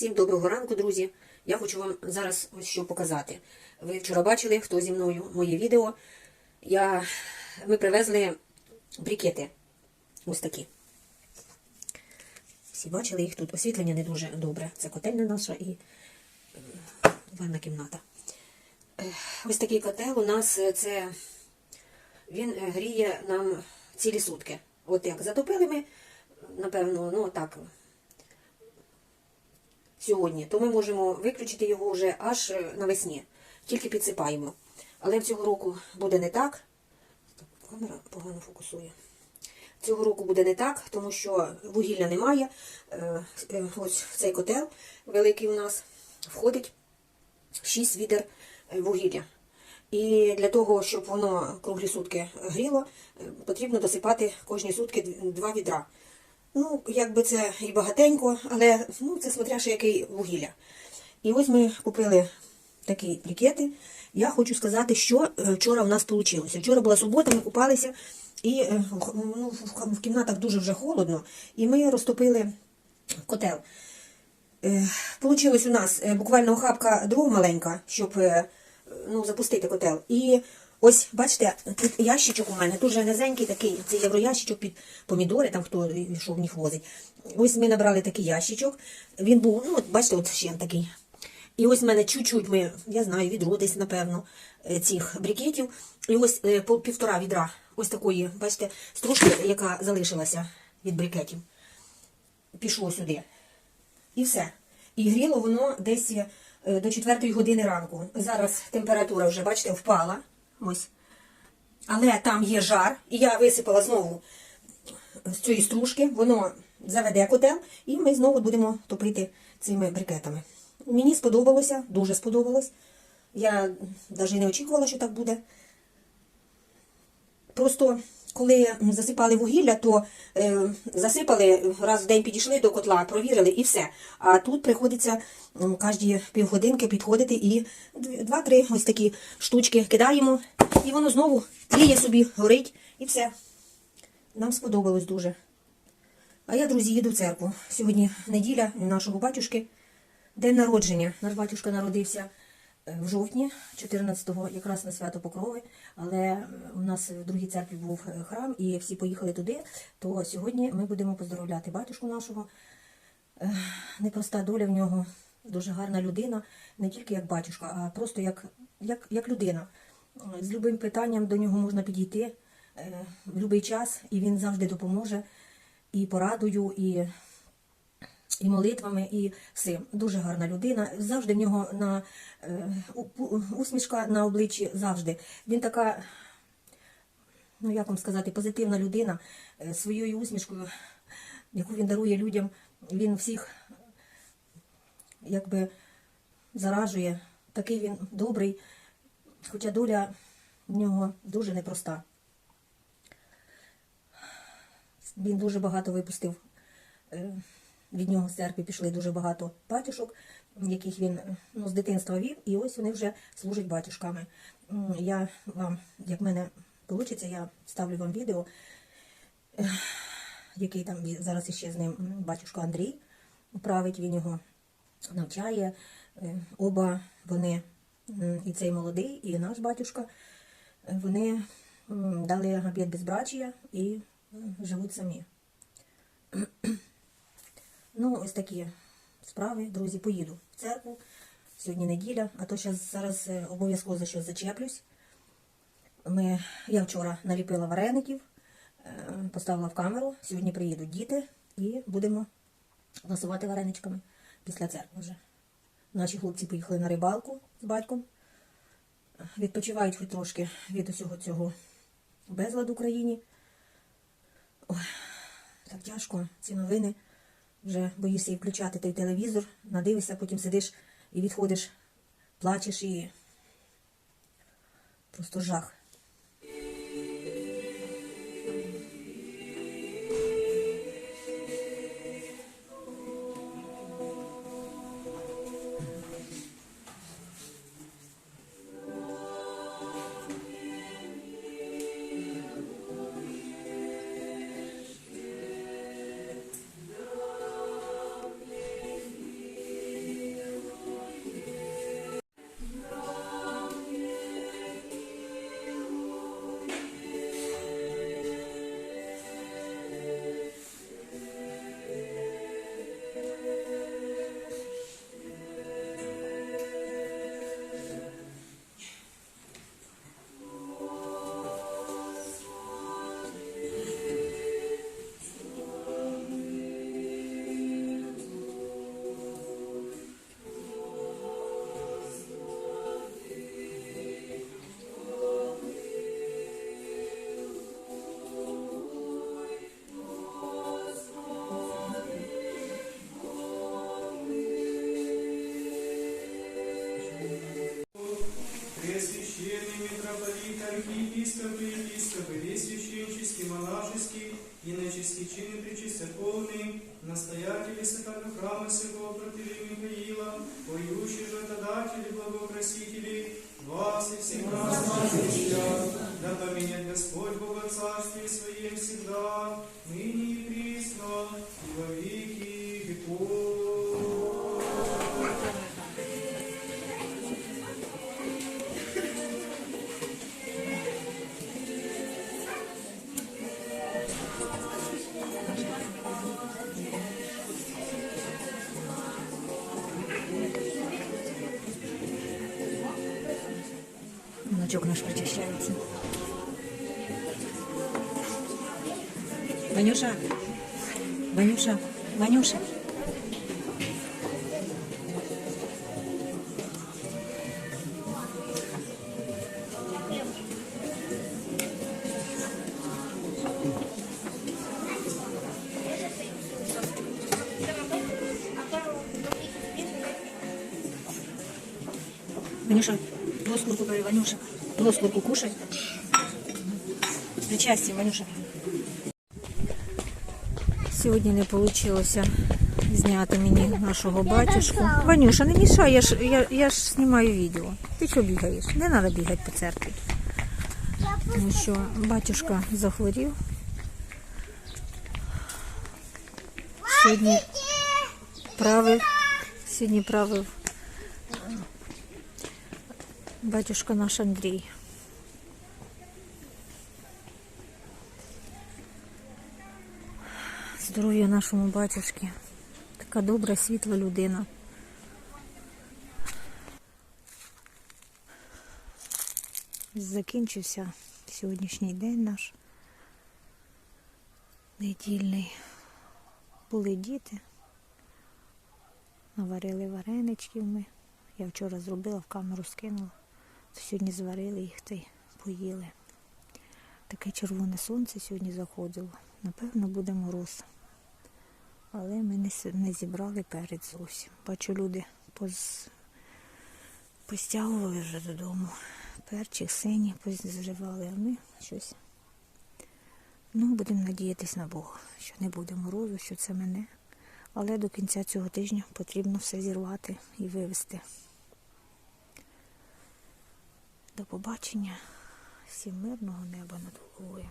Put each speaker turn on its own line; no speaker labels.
Всім доброго ранку, друзі. Я хочу вам зараз ось що показати. Ви вчора бачили, хто зі мною моє відео. Я... Ми привезли брикети. Ось такі. Всі бачили їх тут. Освітлення не дуже добре. Це котельня наша і ванна кімната. Ось такий котел у нас е, це він е, гріє нам цілі сутки. От як затопили ми, напевно, ну так, сьогодні, то ми можемо виключити його вже аж е, навесні. Тільки підсипаємо. Але цього року буде не так. Камера погано фокусує. Цього року буде не так, тому що вугілля немає. Е, е, Ось цей котел великий у нас входить 6 відер вугілля. І для того, щоб воно круглі сутки гріло, потрібно досипати кожні сутки д- два відра. Ну, якби це і багатенько, але ну, це смотря ще який вугілля. І ось ми купили такі брикети. Я хочу сказати, що е, вчора в нас вийшло. Вчора була субота, ми купалися, і е, ну, в- кімнатах дуже вже холодно, і ми розтопили котел. Е, Получилось у нас буквально охапка дров маленька, щоб ну, запустити котел. І ось, бачите, тут ящичок у мене дуже низенький такий, це євроящичок під помідори, там хто що в них возить. Ось ми набрали такий ящичок. Він був, ну, бачите, от ще такий. І ось в мене чуть-чуть ми, я знаю, відро десь, напевно, е, цих брикетів. І ось е, по півтора відра ось такої, бачите, стружки, яка залишилася від брикетів. Пішло сюди. І все. І гріло воно десь е, до 4 години ранку. Зараз температура вже, бачите, впала. Ось. Але там є жар, і я висипала знову з цієї стружки, воно заведе котел, і ми знову будемо топити цими брикетами. Мені сподобалося, дуже сподобалось. Я навіть не очікувала, що так буде. Просто коли засипали вугілля, то е, засипали, раз в день підійшли до котла, провірили і все. А тут приходиться кожні півгодинки підходити і два-три ось такі штучки кидаємо, і воно знову тліє собі, горить, і все. Нам сподобалось дуже. А я, друзі, їду в церкву. Сьогодні неділя нашого батюшки. День народження. Наш батюшка народився в жовтні, 14-го, якраз на свято Покрови. Але е, у нас в другій церкві був е, храм, і всі поїхали туди. То сьогодні ми будемо поздоровляти батюшку нашого. Е, Непроста доля в нього, дуже гарна людина, не тільки як батюшка, а просто як, як, як людина. Е, З любим питанням до нього можна підійти е, в будь-який час, і він завжди допоможе і порадою, і і молитвами, і всім. Дуже гарна людина. Завжди в нього на е, усмішка на обличчі завжди. Він така, ну як вам сказати, позитивна людина е, своєю усмішкою, яку він дарує людям. Він всіх якби заражує. Такий він добрий, хоча доля в нього дуже непроста. Він дуже багато випустив. Е, Від нього з церкви пішли дуже багато батюшок, яких він е, ну, з дитинства вів, і ось вони вже служать батюшками. Я вам, як в мене вийде, я ставлю вам відео, е, який там зараз іще з ним батюшка Андрій править, він його навчає. Е, Оба вони, і цей молодий, і наш батюшка, е, вони дали обід безбрачія і живуть самі. Ну, ось такі справи, друзі, поїду в церкву. Сьогодні неділя, а то щас, зараз е, обов'язково за щось зачеплюсь. Ми, я вчора наліпила вареників, е, поставила в камеру. Сьогодні приїдуть діти і будемо ласувати вареничками після церкви вже. Наші хлопці поїхали на рибалку з батьком. Відпочивають хоч трошки від усього цього безладу в країні. Ой, так тяжко, ці новини. Вже боїшся і включати той телевізор, надивишся, потім сидиш і відходиш, плачеш і просто жах.
архиепископы, епископы, весь священческий, монашеский, иноческий чин и причистяковный, настоятели сакрального храма сего против Михаила, поющие жертводатели, благокрасители, вас и всегда славящих, да поменяет Господь Бога Царствие Своем всегда, ныне и присно, и во веки веков.
Внучок наш причащається. Ванюша, Ванюша, Ванюша. Ванюша, плоскурку бери, Ванюша. Плоскурку кушай. С причастием, Ванюша. Сьогодні не вийшло зняти мені нашого батюшку. Ванюша, не мішай, я ж, я, я ж знімаю відео. Ти що бігаєш? Не треба бігати по церкві. Тому що батюшка захворів. Сьогодні правив, сьогодні правив батюшка наш Андрій. Здоров'я нашому батюшки. Така добра, світла людина. Закінчився сьогоднішній день наш недільний. Були діти. Наварили вареничків ми. Я вчора зробила, в камеру скинула. Сьогодні зварили їх та й поїли. Таке червоне сонце сьогодні заходило. Напевно, буде мороз. Але ми не, не зібрали перед зовсім. Бачу, люди поз... постягували вже додому. Перчик, сині позривали, а ми щось. Ну, будемо надіятись на Бога, що не буде морозу, що це мене. Але до кінця цього тижня потрібно все зірвати і вивезти. До побачення. Всім мирного неба над головою.